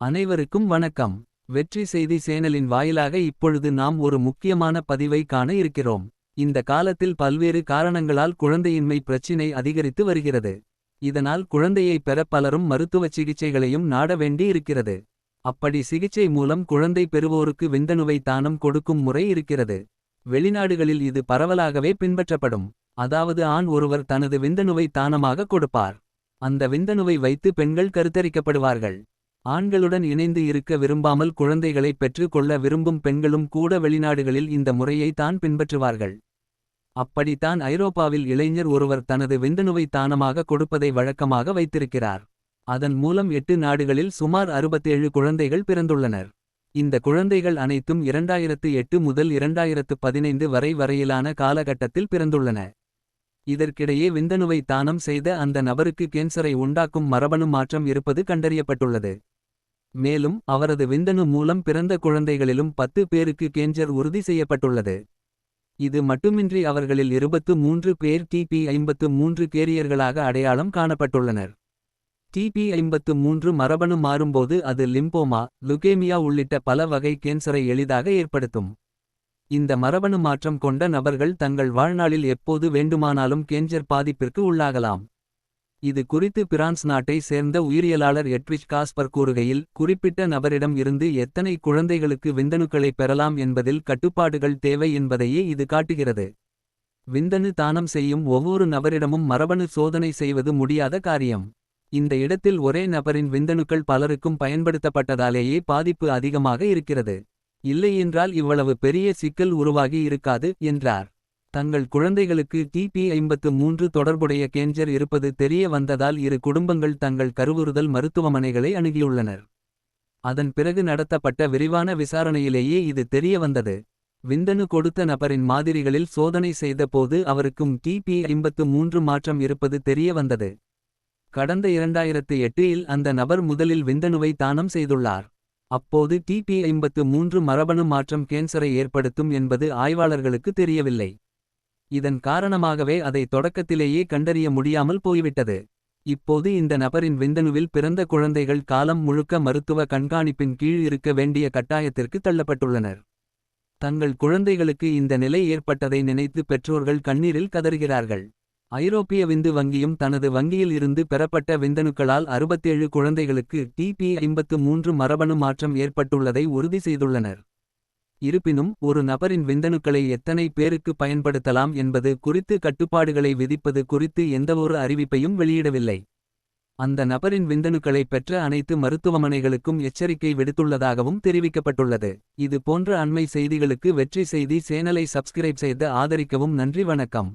அனைவருக்கும் வணக்கம். வெற்றி செய்தி சேனலின் வாயிலாக இப்பொழுது நாம் ஒரு முக்கியமான பதிவை காண இருக்கிறோம். இந்த காலத்தில் பல்வேறு காரணங்களால் குழந்தையின்மை பிரச்சினை அதிகரித்து வருகிறது. இதனால் குழந்தையை பெற பலரும் மருத்துவ சிகிச்சைகளையும் நாட வேண்டி இருக்கிறது. அப்படி சிகிச்சை மூலம் குழந்தை பெறுவோருக்கு விந்தணுவை தானம் கொடுக்கும் முறை இருக்கிறது. வெளிநாடுகளில் இது பரவலாகவே பின்பற்றப்படும். அதாவது ஆண் ஒருவர் தனது விந்தணுவை தானமாக கொடுப்பார். அந்த விந்தணுவை வைத்து பெண்கள் கருத்தரிக்கப்படுவார்கள். ஆண்களுடன் இணைந்து இருக்க விரும்பாமல் குழந்தைகளை பெற்று கொள்ள விரும்பும் பெண்களும் கூட வெளிநாடுகளில் இந்த முறையை தான் பின்பற்றுவார்கள். அப்படித்தான் ஐரோப்பாவில் இளைஞர் ஒருவர் தனது விந்தணுவை தானமாக கொடுப்பதை வழக்கமாக வைத்திருக்கிறார். அதன் மூலம் எட்டு நாடுகளில் சுமார் 67 குழந்தைகள் பிறந்துள்ளனர். இந்த குழந்தைகள் அனைத்தும் இரண்டாயிரத்து எட்டு முதல் இரண்டாயிரத்து பதினைந்து வரை வரையிலான காலகட்டத்தில் பிறந்துள்ளன. இதற்கிடையே விந்தணுவை தானம் செய்த அந்த நபருக்கு கேன்சரை உண்டாக்கும் மரபணு மாற்றம் இருப்பது கண்டறியப்பட்டுள்ளது. மேலும் அவரது விந்தணு மூலம் பிறந்த குழந்தைகளிலும் பத்து பேருக்கு கேன்சர் உறுதி செய்யப்பட்டுள்ளது. இது மட்டுமின்றி அவர்களில் இருபத்து மூன்று பேர் டிபி ஐம்பத்து மூன்று கேரியர்களாக அடையாளம் காணப்பட்டுள்ளனர். டிபி ஐம்பத்து மூன்று மரபணு மாறும்போது அது லிம்போமா லுகேமியா உள்ளிட்ட பல வகை கேன்சரை எளிதாக ஏற்படுத்தும். இந்த மரபணு மாற்றம் கொண்ட நபர்கள் தங்கள் வாழ்நாளில் எப்போது வேண்டுமானாலும் கேஞ்சர் பாதிப்பிற்கு உள்ளாகலாம். இது குறித்து பிரான்ஸ் நாட்டை சேர்ந்த உயிரியலாளர் எட்விச் காஸ்பர் கூறுகையில் குறிப்பிட்ட நபரிடம் இருந்து எத்தனை குழந்தைகளுக்கு விந்தணுக்களை பெறலாம் என்பதில் கட்டுப்பாடுகள் தேவை என்பதையே இது காட்டுகிறது. விந்தணு தானம் செய்யும் ஒவ்வொரு நபரிடமும் மரபணு சோதனை செய்வது முடியாத காரியம். இந்த இடத்தில் ஒரே நபரின் விந்தணுக்கள் பலருக்கும் பயன்படுத்தப்பட்டதாலேயே பாதிப்பு அதிகமாக இருக்கிறது. இல்லையென்றால் இவ்வளவு பெரிய சிக்கல் உருவாகி இருக்காது என்றார். தங்கள் குழந்தைகளுக்கு டிபி ஐம்பத்து மூன்று தொடர்புடைய கேன்சர் இருப்பது தெரிய வந்ததால் இரு குடும்பங்கள் தங்கள் கருவுறுதல் மருத்துவமனைகளை அணுகியுள்ளனர். அதன் பிறகு நடத்தப்பட்ட விரிவான விசாரணையிலேயே இது தெரிய வந்தது. விந்தணு கொடுத்த நபரின் மாதிரிகளில் சோதனை செய்தபோது அவருக்கும் டிபி ஐம்பத்து மூன்று மாற்றம் இருப்பது தெரிய வந்தது. கடந்த இரண்டாயிரத்து எட்டில் அந்த நபர் முதலில் விந்தணுவை தானம் செய்துள்ளார். அப்போது டிபி ஐம்பத்து மூன்று மரபணு மாற்றம் கேன்சரை ஏற்படுத்தும் என்பது ஆய்வாளர்களுக்கு தெரியவில்லை. இதன் காரணமாகவே அதை தொடக்கத்திலேயே கண்டறிய முடியாமல் போய்விட்டது. இப்போது இந்த நபரின் விந்தணுவில் பிறந்த குழந்தைகள் காலம் முழுக்க மருத்துவ கண்காணிப்பின் கீழ் இருக்க வேண்டிய கட்டாயத்திற்கு தள்ளப்பட்டுள்ளனர். தங்கள் குழந்தைகளுக்கு இந்த நிலை ஏற்பட்டதை நினைத்து பெற்றோர்கள் கண்ணீரில் கதறுகிறார்கள். ஐரோப்பிய விந்து வங்கியும் தனது வங்கியில் இருந்து பெறப்பட்ட விந்தணுக்களால் 67 குழந்தைகளுக்கு டிபி ஐம்பத்து மூன்று மரபணு மாற்றம் ஏற்பட்டுள்ளதை உறுதி செய்துள்ளனர். இருப்பினும் ஒரு நபரின் விந்தணுக்களை எத்தனை பேருக்கு பயன்படுத்தலாம் என்பது குறித்து கட்டுப்பாடுகளை விதிப்பது குறித்து எந்தவொரு அறிவிப்பையும் வெளியிடவில்லை. அந்த நபரின் விந்தணுக்களை பெற்ற அனைத்து மருத்துவமனைகளுக்கும் எச்சரிக்கை விடுத்துள்ளதாகவும் தெரிவிக்கப்பட்டுள்ளது. இது போன்ற அண்மை செய்திகளுக்கு வெற்றி செய்தி சேனலை சப்ஸ்கிரைப் செய்து ஆதரிக்கவும் நன்றி வணக்கம்.